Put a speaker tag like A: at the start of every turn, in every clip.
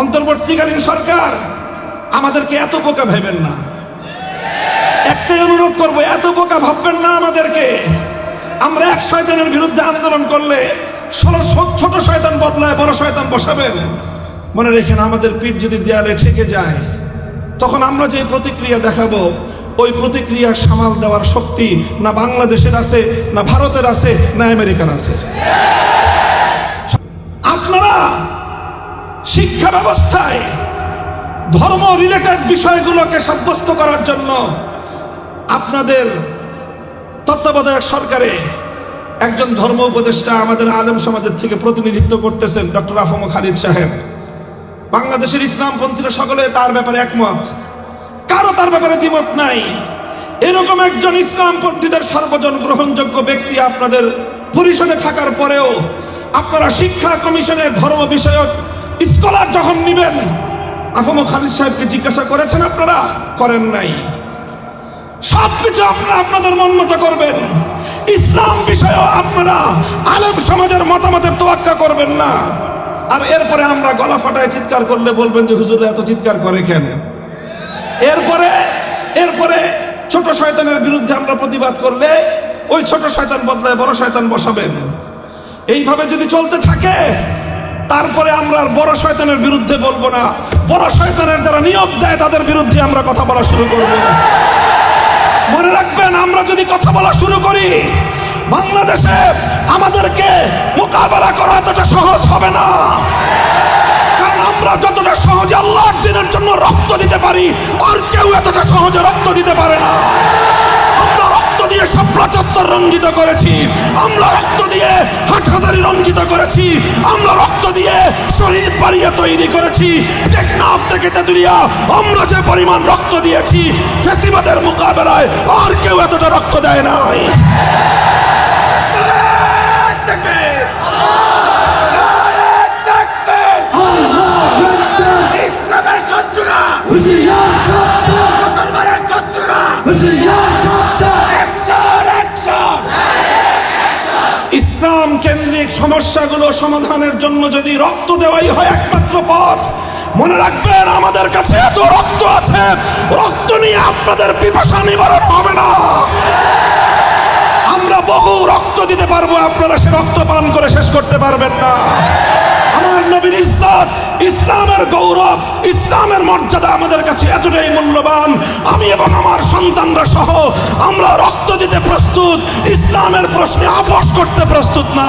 A: অন্তর্বর্তীকালীন সরকার, আমাদেরকে এত বোকা ভেবেন না। একটাই অনুরোধ করব, এত বোকা ভাববেন না আমাদেরকে। আমরা এক শয়তানের বিরুদ্ধে আন্দোলন করলে ষোলো ছোট শয়তান বদলায় বড় শয়তান বসাবেন। মনে রেখেন আমাদের পিঠ যদি দেয়ালে ঠেকে যায়, তখন আমরা যে প্রতিক্রিয়া দেখাবো, ওই প্রতিক্রিয়া সামাল দেওয়ার শক্তি না বাংলাদেশের আছে, না ভারতের আছে, না আমেরিকার আছে। আপনারা শিক্ষা ব্যবস্থায় ধর্ম রিলেটেড বিষয়গুলোকে সাব্যস্ত করার জন্য আপনাদের তত্ত্বাবধায়ক সরকারে একজন ধর্ম উপদেষ্টা আমাদের আলেম সমাজের থেকে প্রতিনিধিত্ব করতেছেন ডক্টর আফম খালিদ সাহেব। বাংলাদেশের ইসলামপন্থীরা সকলে তার ব্যাপারে একমত। কারও তার ব্যাপারে দ্বিমত নাই। এরকম একজন ইসলামপন্থীদের সর্বজন গ্রহণযোগ্য ব্যক্তি আপনাদের পরিষদে থাকার পরেও আপনারা শিক্ষা কমিশনের ধর্ম বিষয়ক স্কলার যখন নিবেন, আফম খালিদ সাহেবকে জিজ্ঞাসা করেছেন, আপনারা করেন নাই? সবকিছু আপনারা আপনাদের মন মতো করবেন। ইসলাম বিষয়েও আপনারা আলেম সমাজের মতামতের তোয়াক্কা করবেন না। আর এরপরে আমরা গলা ফাটায় চিৎকার করলে বলবেন যে হুজুর এত চিৎকার করে কেন? এরপরে এরপরে ছোট শয়তানের বিরুদ্ধে আমরা প্রতিবাদ করলে ওই ছোট শয়তান বদলায় বড় শয়তান বসাবেন। এইভাবে যদি চলতে থাকে তারপরে আমরা বড় শয়তানের বিরুদ্ধে বলব না। বড় শয়তানের যারা নিয়োগ দেয়, তাদের বিরুদ্ধে আমরা কথা বলা শুরু করব। মনে রাখবেন, আমরা যদি কথা বলা শুরু করি, বাংলাদেশে আমাদেরকে মোকাবেলা করা এতটা সহজ হবে না। কারণ আমরা যতটা সহজে আল্লাহর দিনের জন্য রক্ত দিতে পারি, আর কেউ এতটা সহজে রক্ত দিতে পারে না। আমরা দিয়ে শাপলা চত্বর রঞ্জিত করেছি। আমরা রক্ত দিয়ে হাটহাজারি রঞ্জিত করেছি। আমরা রক্ত দিয়ে শহীদ বাড়িয়ে তৈরি করেছি। টেকনাফ থেকে তেতুলিয়া, আমরা যে পরিমাণ রক্ত দিয়েছি ফেসিবাদের মোকাবেলায় আর কেউ এতটা রক্ত দেয় নাই। সমস্যাগুলো সমাধানের জন্য যদি রক্ত দেওয়াই হয় একমাত্র পথ, মনে রাখবেন আমাদের কাছে এত রক্ত আছে, রক্ত নিয়ে আপনাদের পিপাসা নিবারণ হবে না। আমরা বহু রক্ত দিতে পারব, আপনারা সে রক্ত পান করে শেষ করতে পারবেন না। আমার নবীর ইজ্জত, ইসলামের গৌরব, ইসলামের মর্যাদা আমাদের কাছে এতটাই মূল্যবান। আমি এবং আমার সন্তানরা সহ আমরা রক্ত দিতে প্রস্তুত, ইসলামের প্রশ্নে আপোষ করতে প্রস্তুত না।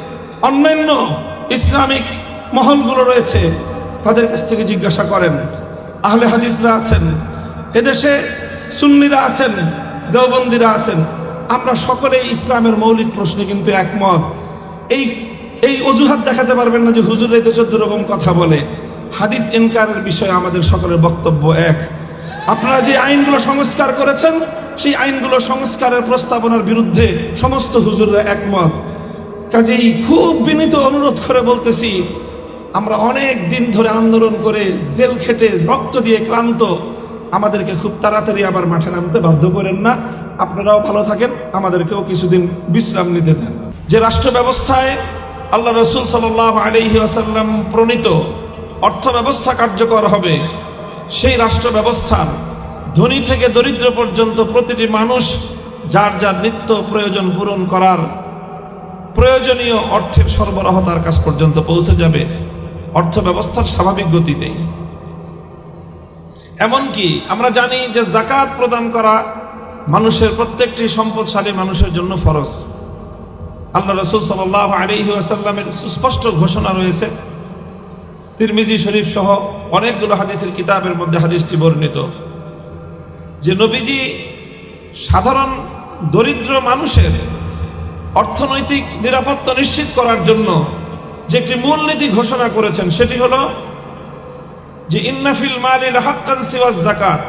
A: অন্যান্য ইসলামিক মহলগুলো রয়েছে, তাদের কাছ থেকে জিজ্ঞাসা করেন, আহলে হাদিসরা আছেন, এদেশে সুন্নিরা আছেন, দেওবন্দিরা আছেন। আমরা সকলেই ইসলামের মৌলিক প্রশ্নে কিন্তু একমত। এই এই অজুহাত দেখাতে পারবেন না যে হুজুর তো চোদ্দ রকম কথা বলে। হাদিস ইনকারের বিষয়ে আমাদের সকলের বক্তব্য এক। আপনারা যে আইনগুলো সংস্কার করেছেন, সেই আইনগুলো সংস্কারের প্রস্তাবনার বিরুদ্ধে সমস্ত হুজুররা একমত। কাজেই খুব বিনীত অনুরোধ করে বলতেছি, আমরা অনেক দিন ধরে আন্দোলন করে জেল খেটে রক্ত দিয়ে ক্লান্ত। আমাদেরকে খুব তাড়াতাড়ি আবার মাঠে নামতে বাধ্য করেন না। আপনারাও ভালো থাকেন, আমাদেরকেও কিছুদিন বিশ্রাম নিতে দেন। যে রাষ্ট্র ব্যবস্থায় আল্লাহ রসুল সাল আলহি আসাল্লাম প্রণীত অর্থ ব্যবস্থা কার্যকর হবে, সেই রাষ্ট্র ব্যবস্থার ধনী থেকে দরিদ্র পর্যন্ত প্রতিটি মানুষ যার যার নিত্য প্রয়োজন পূরণ করার প্রয়োজনীয় অর্থের সরবরাহ তার কাছ পর্যন্ত পৌঁছে যাবে। অর্থ ব্যবস্থার স্বাভাবিক গতিতেই। এমনকি আমরা জানি যে জাকাত প্রদান করা মানুষের প্রত্যেকটি সম্পদশালী মানুষের জন্য ফরজ। আল্লাহ রসুল সাল আলী আসাল্লামের সুস্পষ্ট ঘোষণা রয়েছে। তিরমিজি শরীফ সহ অনেকগুলো হাদিসের কিতাবের মধ্যে হাদিসটি বর্ণিত। যে নবীজি সাধারণ দরিদ্র মানুষের অর্থনৈতিক নিরাপত্তা নিশ্চিত করার জন্য যে একটি মূলনীতি ঘোষণা করেছেন, সেটি হলো যে ইন্নাফিল মালিল হাক্কান সিওয়াজ জাকাত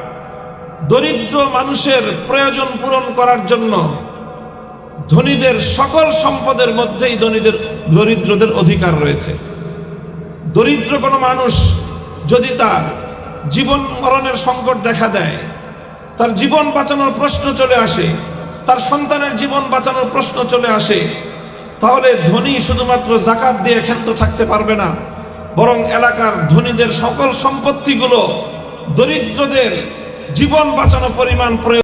A: দরিদ্র মানুষের প্রয়োজন পূরণ করার জন্য ধনীদের সকল সম্পদের মধ্যেই ধনীদের, দরিদ্রদের অধিকার রয়েছে। দরিদ্র কোনো মানুষ যদি তার জীবন মরণের সংকট দেখা দেয়, তার জীবন বাঁচানোর প্রশ্ন চলে আসে তার সন্তানের জীবন বাঁচানোর প্রশ্ন চলে আসে। তাহলে ধনী শুধুমাত্র জাকাত দিয়ে ক্ষান্ত থাকতে পারবে না, বরং এলাকার ধনীদের সকল সম্পত্তিগুলো দরিদ্রদের জীবন বাঁচানো পরিমাণ প্রয়োজন